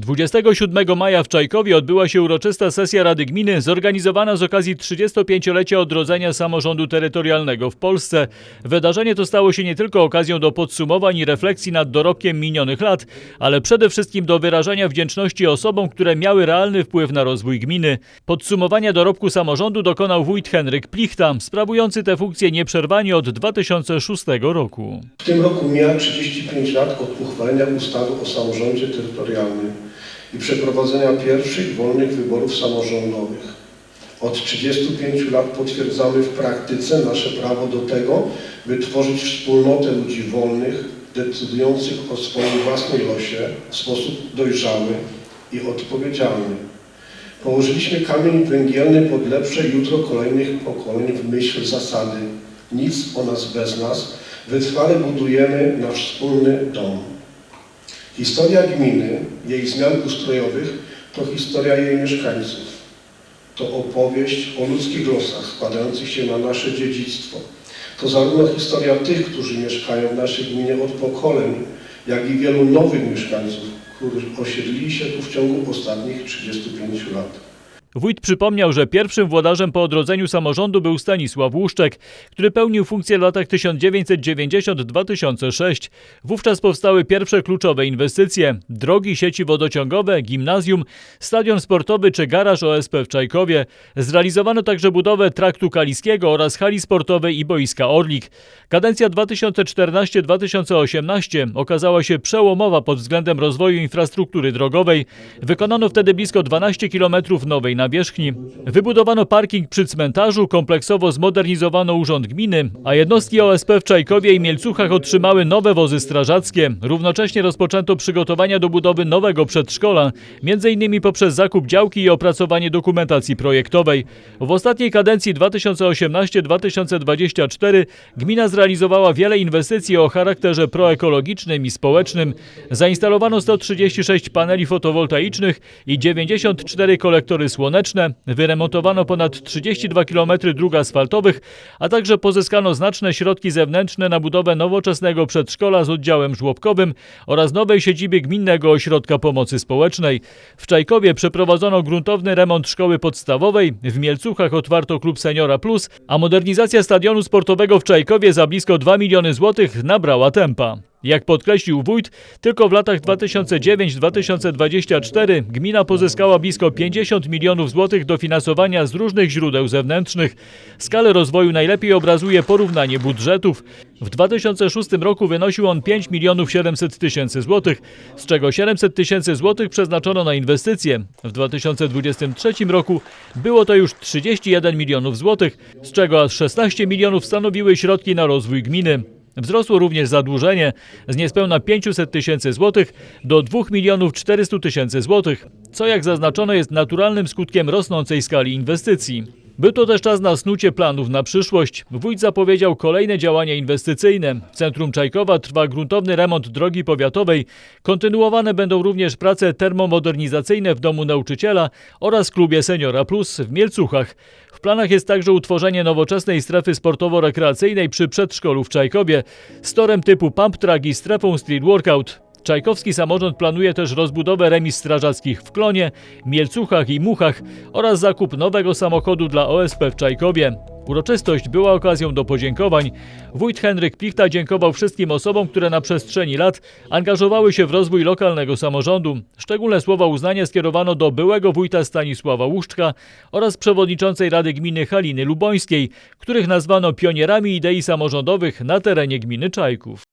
27 maja w Czajkowie odbyła się uroczysta sesja Rady Gminy zorganizowana z okazji 35-lecia odrodzenia samorządu terytorialnego w Polsce. Wydarzenie to stało się nie tylko okazją do podsumowań i refleksji nad dorobkiem minionych lat, ale przede wszystkim do wyrażania wdzięczności osobom, które miały realny wpływ na rozwój gminy. Podsumowania dorobku samorządu dokonał wójt Henryk Plichta, sprawujący tę funkcję nieprzerwanie od 2006 roku. W tym roku mija 35 lat od uchwalenia ustawy o samorządzie terytorialnym i przeprowadzenia pierwszych wolnych wyborów samorządowych. Od 35 lat potwierdzamy w praktyce nasze prawo do tego, by tworzyć wspólnotę ludzi wolnych, decydujących o swoim własnym losie w sposób dojrzały i odpowiedzialny. Położyliśmy kamień węgielny pod lepsze jutro kolejnych pokoleń w myśl zasady nic o nas bez nas, wytrwale budujemy nasz wspólny dom. Historia gminy, jej zmian ustrojowych to historia jej mieszkańców. To opowieść o ludzkich losach składających się na nasze dziedzictwo. To zarówno historia tych, którzy mieszkają w naszej gminie od pokoleń, jak i wielu nowych mieszkańców, którzy osiedlili się tu w ciągu ostatnich 35 lat. Wójt przypomniał, że pierwszym włodarzem po odrodzeniu samorządu był Stanisław Łuszczek, który pełnił funkcję w latach 1990-2006. Wówczas powstały pierwsze kluczowe inwestycje: drogi, sieci wodociągowe, gimnazjum, stadion sportowy czy garaż OSP w Czajkowie. Zrealizowano także budowę traktu kaliskiego oraz hali sportowej i boiska Orlik. Kadencja 2014-2018 okazała się przełomowa pod względem rozwoju infrastruktury drogowej. Wykonano wtedy blisko 12 km nowej nawierzchni. Wybudowano parking przy cmentarzu, kompleksowo zmodernizowano urząd gminy, a jednostki OSP w Czajkowie i Mielcuchach otrzymały nowe wozy strażackie. Równocześnie rozpoczęto przygotowania do budowy nowego przedszkola, m.in. poprzez zakup działki i opracowanie dokumentacji projektowej. W ostatniej kadencji 2018-2024 gmina zrealizowała wiele inwestycji o charakterze proekologicznym i społecznym. Zainstalowano 136 paneli fotowoltaicznych i 94 kolektory słoneczne, wyremontowano ponad 32 km dróg asfaltowych, a także pozyskano znaczne środki zewnętrzne na budowę nowoczesnego przedszkola z oddziałem żłobkowym oraz nowej siedziby Gminnego Ośrodka Pomocy Społecznej. W Czajkowie przeprowadzono gruntowny remont szkoły podstawowej, w Mielcuchach otwarto klub Seniora Plus, a modernizacja stadionu sportowego w Czajkowie za blisko 2 miliony złotych nabrała tempa. Jak podkreślił wójt, tylko w latach 2009-2024 gmina pozyskała blisko 50 milionów złotych dofinansowania z różnych źródeł zewnętrznych. Skalę rozwoju najlepiej obrazuje porównanie budżetów. W 2006 roku wynosił on 5 milionów 700 tysięcy złotych, z czego 700 tysięcy złotych przeznaczono na inwestycje. W 2023 roku było to już 31 milionów złotych, z czego aż 16 milionów stanowiły środki na rozwój gminy. Wzrosło również zadłużenie z niespełna 500 tysięcy złotych do 2 milionów 400 tysięcy złotych, co jak zaznaczono jest naturalnym skutkiem rosnącej skali inwestycji. Był to też czas na snucie planów na przyszłość. Wójt zapowiedział kolejne działania inwestycyjne. W centrum Czajkowa trwa gruntowny remont drogi powiatowej. Kontynuowane będą również prace termomodernizacyjne w Domu Nauczyciela oraz klubie Seniora Plus w Mielcuchach. W planach jest także utworzenie nowoczesnej strefy sportowo-rekreacyjnej przy przedszkolu w Czajkowie z torem typu pump track i strefą street workout. Czajkowski samorząd planuje też rozbudowę remis strażackich w Klonie, Mielcuchach i Muchach oraz zakup nowego samochodu dla OSP w Czajkowie. Uroczystość była okazją do podziękowań. Wójt Henryk Pichta dziękował wszystkim osobom, które na przestrzeni lat angażowały się w rozwój lokalnego samorządu. Szczególne słowa uznania skierowano do byłego wójta Stanisława Łuszczka oraz przewodniczącej Rady Gminy Haliny Lubońskiej, których nazwano pionierami idei samorządowych na terenie gminy Czajków.